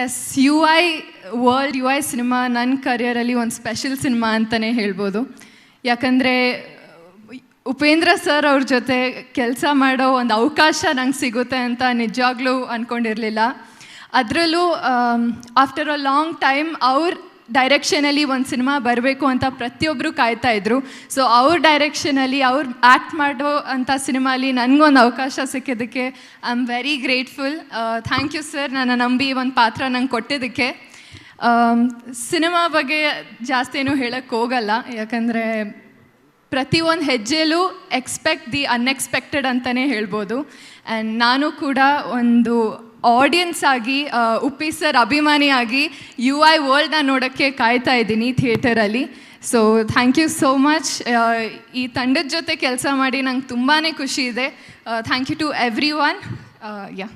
Yes U I world U I cinema ನನ್ನ ಕರಿಯರಲ್ಲಿ ಒಂದು ಸ್ಪೆಷಲ್ ಸಿನಿಮಾ ಅಂತಲೇ ಹೇಳ್ಬೋದು. ಯಾಕಂದರೆ, ಉಪೇಂದ್ರ ಸರ್ ಅವ್ರ ಜೊತೆ ಕೆಲಸ ಮಾಡೋ ಒಂದು ಅವಕಾಶ ನಂಗೆ ಸಿಗುತ್ತೆ ಅಂತ ನಿಜವಾಗ್ಲೂ ಅಂದ್ಕೊಂಡಿರಲಿಲ್ಲ ಅದರಲ್ಲೂ ಆಫ್ಟರ್ ಅ ಲಾಂಗ್ ಟೈಮ್ ಅವ್ರ ಡೈರೆಕ್ಷನಲ್ಲಿ ಒಂದು ಸಿನಿಮಾ ಬರಬೇಕು ಅಂತ ಪ್ರತಿಯೊಬ್ಬರು ಕಾಯ್ತಾ ಇದ್ರು. ಸೊ ಅವ್ರ ಡೈರೆಕ್ಷನಲ್ಲಿ ಅವ್ರು ಆ್ಯಕ್ಟ್ ಮಾಡೋ ಅಂಥ ಸಿನಿಮಾಲಿ ನನಗೊಂದು ಅವಕಾಶ ಸಿಕ್ಕಿದ್ದಕ್ಕೆ I am very grateful thank you sir ನನ್ನ ನಂಬಿ ಒಂದು ಪಾತ್ರ ನಂಗೆ ಕೊಟ್ಟಿದ್ದಕ್ಕೆ. ಸಿನಿಮಾ ಬಗ್ಗೆ ಜಾಸ್ತಿ ಏನು ಹೇಳಕ್ಕೆ ಹೋಗಲ್ಲ. ಯಾಕಂದರೆ ಪ್ರತಿಯೊಂದು ಹೆಜ್ಜೆಲೂ ಎಕ್ಸ್ಪೆಕ್ಟ್ ದಿ ಅನ್ಎಕ್ಸ್ಪೆಕ್ಟೆಡ್ ಅಂತಲೇ ಹೇಳ್ಬೋದು. ಆ್ಯಂಡ್ ನಾನು ಕೂಡ ಒಂದು ಆಡಿಯನ್ಸ್ ಆಗಿ ಉಪ್ಪಿ ಸರ್ ಅಭಿಮಾನಿಯಾಗಿ ಯು ಐ ವರ್ಲ್ಡ್ನ ನೋಡೋಕ್ಕೆ ಕಾಯ್ತಾ ಇದ್ದೀನಿ ಥಿಯೇಟರಲ್ಲಿ. So thank you so much ಈ ತಂಡದ ಜೊತೆ ಕೆಲಸ ಮಾಡಿ ನಂಗೆ ತುಂಬಾ ಖುಷಿ ಇದೆ. Thank you to everyone yeah